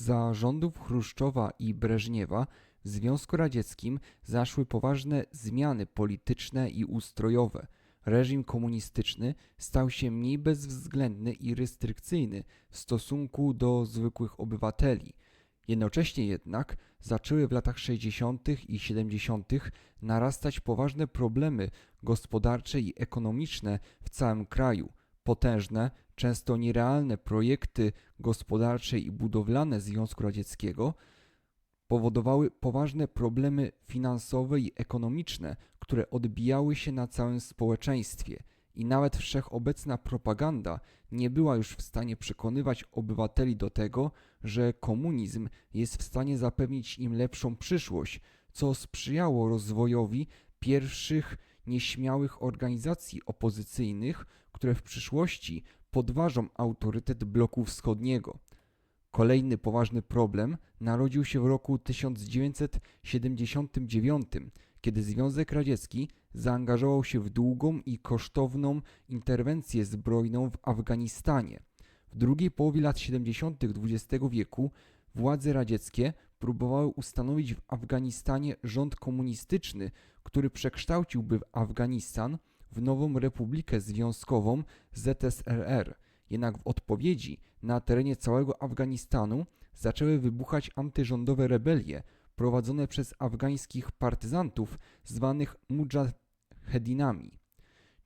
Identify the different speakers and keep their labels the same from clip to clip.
Speaker 1: Za rządów Chruszczowa i Breżniewa w Związku Radzieckim zaszły poważne zmiany polityczne i ustrojowe. Reżim komunistyczny stał się mniej bezwzględny i restrykcyjny w stosunku do zwykłych obywateli. Jednocześnie jednak zaczęły w latach 60. i 70. narastać poważne problemy gospodarcze i ekonomiczne w całym kraju. Potężne, często nierealne projekty gospodarcze i budowlane Związku Radzieckiego powodowały poważne problemy finansowe i ekonomiczne, które odbijały się na całym społeczeństwie. I nawet wszechobecna propaganda nie była już w stanie przekonywać obywateli do tego, że komunizm jest w stanie zapewnić im lepszą przyszłość, co sprzyjało rozwojowi pierwszych nieśmiałych organizacji opozycyjnych, które w przyszłości podważą autorytet bloku wschodniego. Kolejny poważny problem narodził się w roku 1979, kiedy Związek Radziecki zaangażował się w długą i kosztowną interwencję zbrojną w Afganistanie. W drugiej połowie lat 70. XX wieku władze radzieckie próbowały ustanowić w Afganistanie rząd komunistyczny, który przekształciłby Afganistan w nową republikę związkową ZSRR. Jednak w odpowiedzi na terenie całego Afganistanu zaczęły wybuchać antyrządowe rebelie prowadzone przez afgańskich partyzantów zwanych mujahedinami.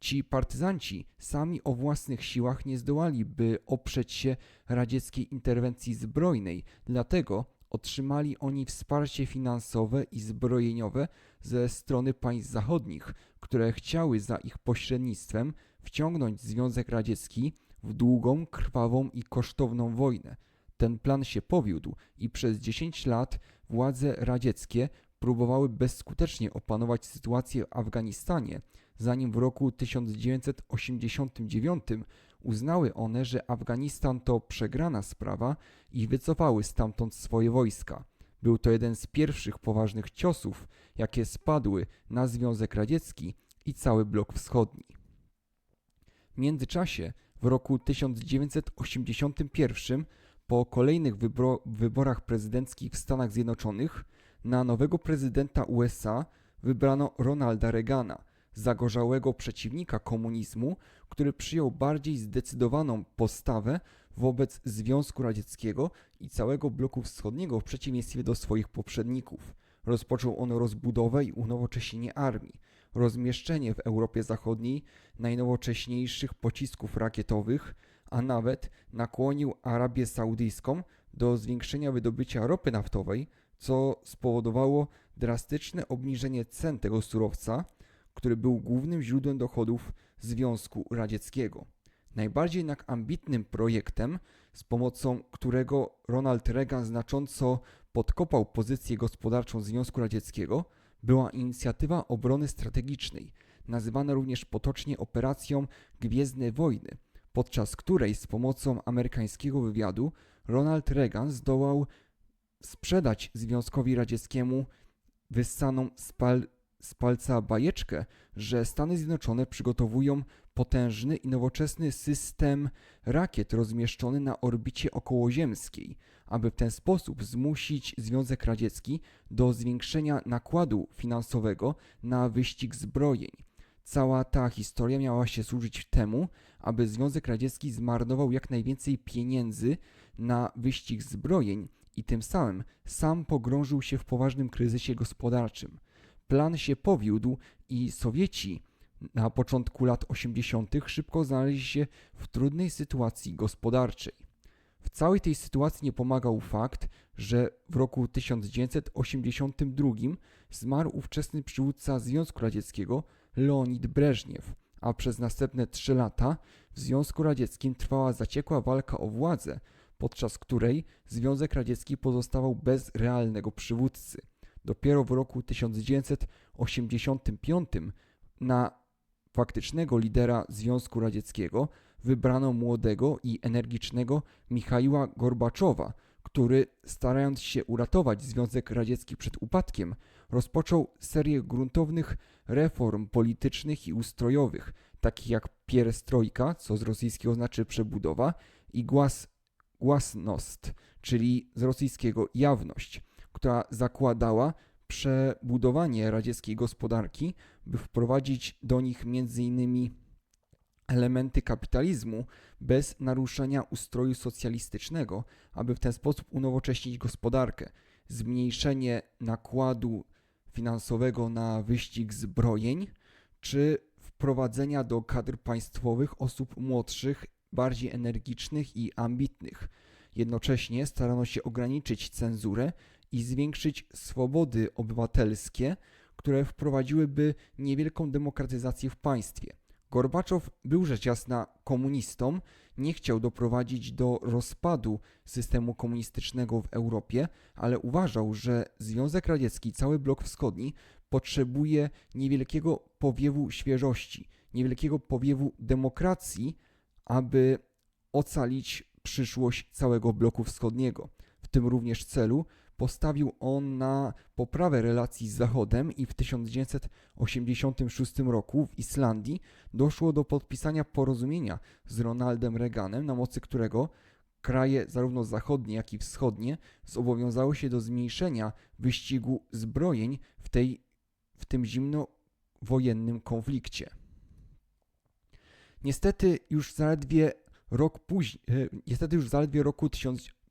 Speaker 1: Ci partyzanci sami o własnych siłach nie zdołaliby oprzeć się radzieckiej interwencji zbrojnej, dlatego otrzymali oni wsparcie finansowe i zbrojeniowe ze strony państw zachodnich, które chciały za ich pośrednictwem wciągnąć Związek Radziecki w długą, krwawą i kosztowną wojnę. Ten plan się powiódł i przez 10 lat władze radzieckie próbowały bezskutecznie opanować sytuację w Afganistanie, zanim w roku 1989 uznały one, że Afganistan to przegrana sprawa i wycofały stamtąd swoje wojska. Był to jeden z pierwszych poważnych ciosów, jakie spadły na Związek Radziecki i cały blok wschodni. W międzyczasie, w roku 1981, po kolejnych wyborach prezydenckich w Stanach Zjednoczonych, na nowego prezydenta USA wybrano Ronalda Reagana, zagorzałego przeciwnika komunizmu, który przyjął bardziej zdecydowaną postawę wobec Związku Radzieckiego i całego bloku wschodniego w przeciwieństwie do swoich poprzedników. Rozpoczął on rozbudowę i unowocześnienie armii, rozmieszczenie w Europie Zachodniej najnowocześniejszych pocisków rakietowych, a nawet nakłonił Arabię Saudyjską do zwiększenia wydobycia ropy naftowej, co spowodowało drastyczne obniżenie cen tego surowca, który był głównym źródłem dochodów Związku Radzieckiego. Najbardziej jednak ambitnym projektem, z pomocą którego Ronald Reagan znacząco podkopał pozycję gospodarczą Związku Radzieckiego, była inicjatywa obrony strategicznej, nazywana również potocznie operacją Gwiezdne Wojny, podczas której z pomocą amerykańskiego wywiadu Ronald Reagan zdołał sprzedać Związkowi Radzieckiemu wyssaną z, pal, z palca bajeczkę, że Stany Zjednoczone przygotowują potężny i nowoczesny system rakiet rozmieszczony na orbicie okołoziemskiej, aby w ten sposób zmusić Związek Radziecki do zwiększenia nakładu finansowego na wyścig zbrojeń. Cała ta historia miała się służyć temu, aby Związek Radziecki zmarnował jak najwięcej pieniędzy na wyścig zbrojeń i tym samym sam pogrążył się w poważnym kryzysie gospodarczym. Plan się powiódł i Sowieci na początku lat 80. szybko znaleźli się w trudnej sytuacji gospodarczej. W całej tej sytuacji nie pomagał fakt, że w roku 1982 zmarł ówczesny przywódca Związku Radzieckiego Leonid Breżniew, a przez następne trzy lata w Związku Radzieckim trwała zaciekła walka o władzę, podczas której Związek Radziecki pozostawał bez realnego przywódcy. Dopiero w roku 1985 na faktycznego lidera Związku Radzieckiego wybrano młodego i energicznego Michaiła Gorbaczowa, który, starając się uratować Związek Radziecki przed upadkiem, rozpoczął serię gruntownych reform politycznych i ustrojowych, takich jak pierestrojka, co z rosyjskiego znaczy przebudowa, i głaz głasnost, czyli z rosyjskiego jawność, która zakładała przebudowanie radzieckiej gospodarki, by wprowadzić do nich m.in. elementy kapitalizmu bez naruszenia ustroju socjalistycznego, aby w ten sposób unowocześnić gospodarkę, zmniejszenie nakładu finansowego na wyścig zbrojeń, czy wprowadzenia do kadr państwowych osób młodszych, bardziej energicznych i ambitnych. Jednocześnie starano się ograniczyć cenzurę i zwiększyć swobody obywatelskie, które wprowadziłyby niewielką demokratyzację w państwie. Gorbaczow był rzecz jasna komunistą, nie chciał doprowadzić do rozpadu systemu komunistycznego w Europie, ale uważał, że Związek Radziecki, cały blok wschodni potrzebuje niewielkiego powiewu świeżości, niewielkiego powiewu demokracji, aby ocalić przyszłość całego bloku wschodniego. Tym również celu postawił on na poprawę relacji z Zachodem i w 1986 roku w Islandii doszło do podpisania porozumienia z Ronaldem Reaganem, na mocy którego kraje zarówno zachodnie, jak i wschodnie zobowiązały się do zmniejszenia wyścigu zbrojeń w, tej, w tym zimnowojennym konflikcie. Niestety już zaledwie rok później, niestety już zaledwie roku 1986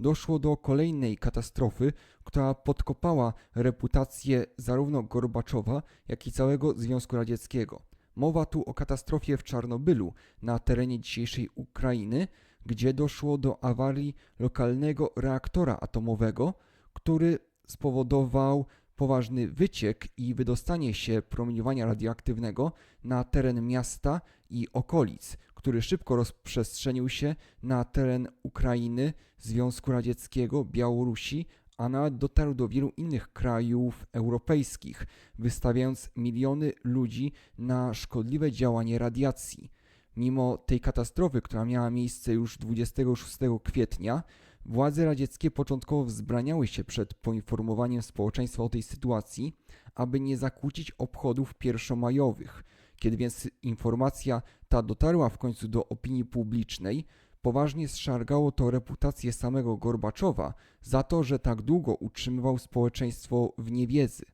Speaker 1: doszło do kolejnej katastrofy, która podkopała reputację zarówno Gorbaczowa, jak i całego Związku Radzieckiego. Mowa tu o katastrofie w Czarnobylu na terenie dzisiejszej Ukrainy, gdzie doszło do awarii lokalnego reaktora atomowego, który spowodował poważny wyciek i wydostanie się promieniowania radioaktywnego na teren miasta i okolic, który szybko rozprzestrzenił się na teren Ukrainy, Związku Radzieckiego, Białorusi, a nawet dotarł do wielu innych krajów europejskich, wystawiając miliony ludzi na szkodliwe działanie radiacji. Mimo tej katastrofy, która miała miejsce już 26 kwietnia, władze radzieckie początkowo wzbraniały się przed poinformowaniem społeczeństwa o tej sytuacji, aby nie zakłócić obchodów pierwszomajowych. Kiedy więc informacja ta dotarła w końcu do opinii publicznej, poważnie zszargało to reputację samego Gorbaczowa za to, że tak długo utrzymywał społeczeństwo w niewiedzy.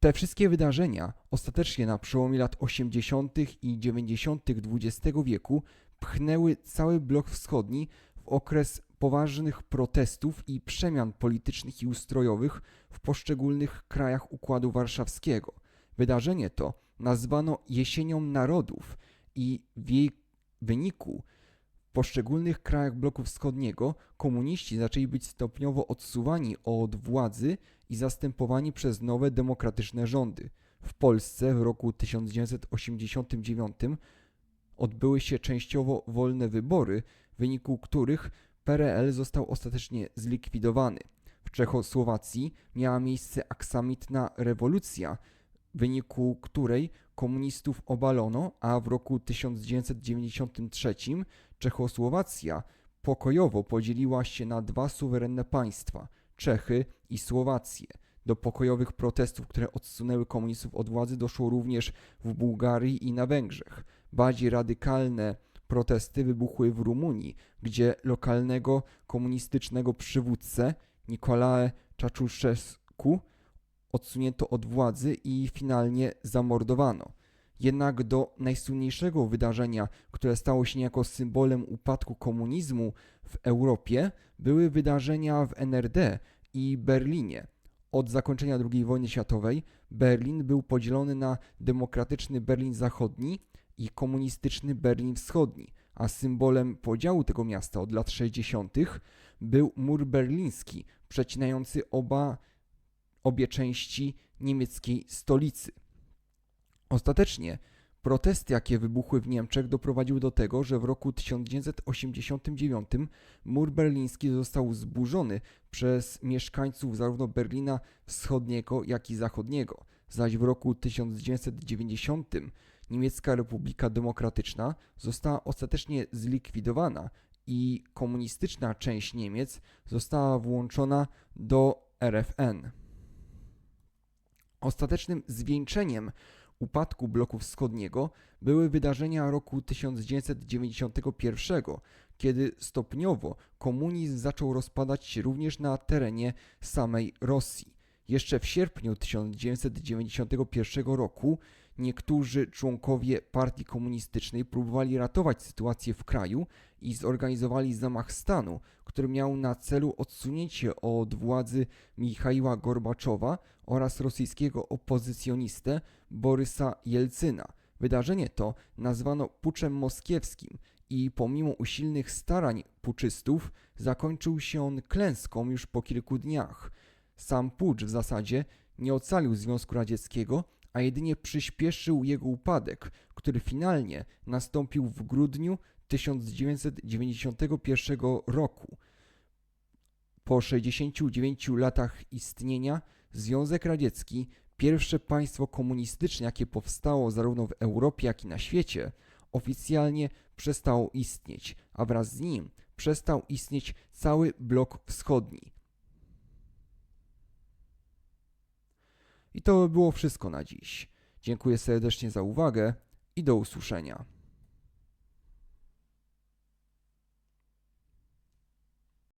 Speaker 1: Te wszystkie wydarzenia ostatecznie na przełomie lat 80. i 90. XX wieku pchnęły cały blok wschodni w okres poważnych protestów i przemian politycznych i ustrojowych w poszczególnych krajach Układu Warszawskiego. Wydarzenie to nazwano Jesienią Narodów i w jej wyniku w poszczególnych krajach bloku wschodniego komuniści zaczęli być stopniowo odsuwani od władzy i zastępowani przez nowe demokratyczne rządy. W Polsce w roku 1989 odbyły się częściowo wolne wybory, w wyniku których PRL został ostatecznie zlikwidowany. W Czechosłowacji miała miejsce aksamitna rewolucja, w wyniku której komunistów obalono, a w roku 1993 Czechosłowacja pokojowo podzieliła się na dwa suwerenne państwa Czechy i Słowację. Do pokojowych protestów, które odsunęły komunistów od władzy, doszło również w Bułgarii i na Węgrzech. Bardziej radykalne protesty wybuchły w Rumunii, gdzie lokalnego komunistycznego przywódcę Nicolae Ceausescu odsunięto od władzy i finalnie zamordowano. Jednak do najsłynniejszego wydarzenia, które stało się niejako symbolem upadku komunizmu w Europie, były wydarzenia w NRD i Berlinie. Od zakończenia II wojny światowej Berlin był podzielony na demokratyczny Berlin Zachodni i komunistyczny Berlin Wschodni, a symbolem podziału tego miasta od lat 60. był mur berliński, przecinający oba, obie części niemieckiej stolicy. Ostatecznie protesty, jakie wybuchły w Niemczech, doprowadziły do tego, że w roku 1989 mur berliński został zburzony przez mieszkańców zarówno Berlina Wschodniego, jak i Zachodniego, zaś w roku 1990 Niemiecka Republika Demokratyczna została ostatecznie zlikwidowana i komunistyczna część Niemiec została włączona do RFN. Ostatecznym zwieńczeniem upadku bloku wschodniego były wydarzenia roku 1991, kiedy stopniowo komunizm zaczął rozpadać się również na terenie samej Rosji. Jeszcze w sierpniu 1991 roku niektórzy członkowie partii komunistycznej próbowali ratować sytuację w kraju i zorganizowali zamach stanu, który miał na celu odsunięcie od władzy Michaiła Gorbaczowa oraz rosyjskiego opozycjonistę Borysa Jelcyna. Wydarzenie to nazwano puczem moskiewskim i pomimo usilnych starań puczystów zakończył się on klęską już po kilku dniach. Sam pucz w zasadzie nie ocalił Związku Radzieckiego, a jedynie przyspieszył jego upadek, który finalnie nastąpił w grudniu 1991 roku. Po 69 latach istnienia Związek Radziecki, pierwsze państwo komunistyczne, jakie powstało zarówno w Europie, jak i na świecie, oficjalnie przestało istnieć, a wraz z nim przestał istnieć cały blok wschodni. I to by było wszystko na dziś. Dziękuję serdecznie za uwagę i do usłyszenia.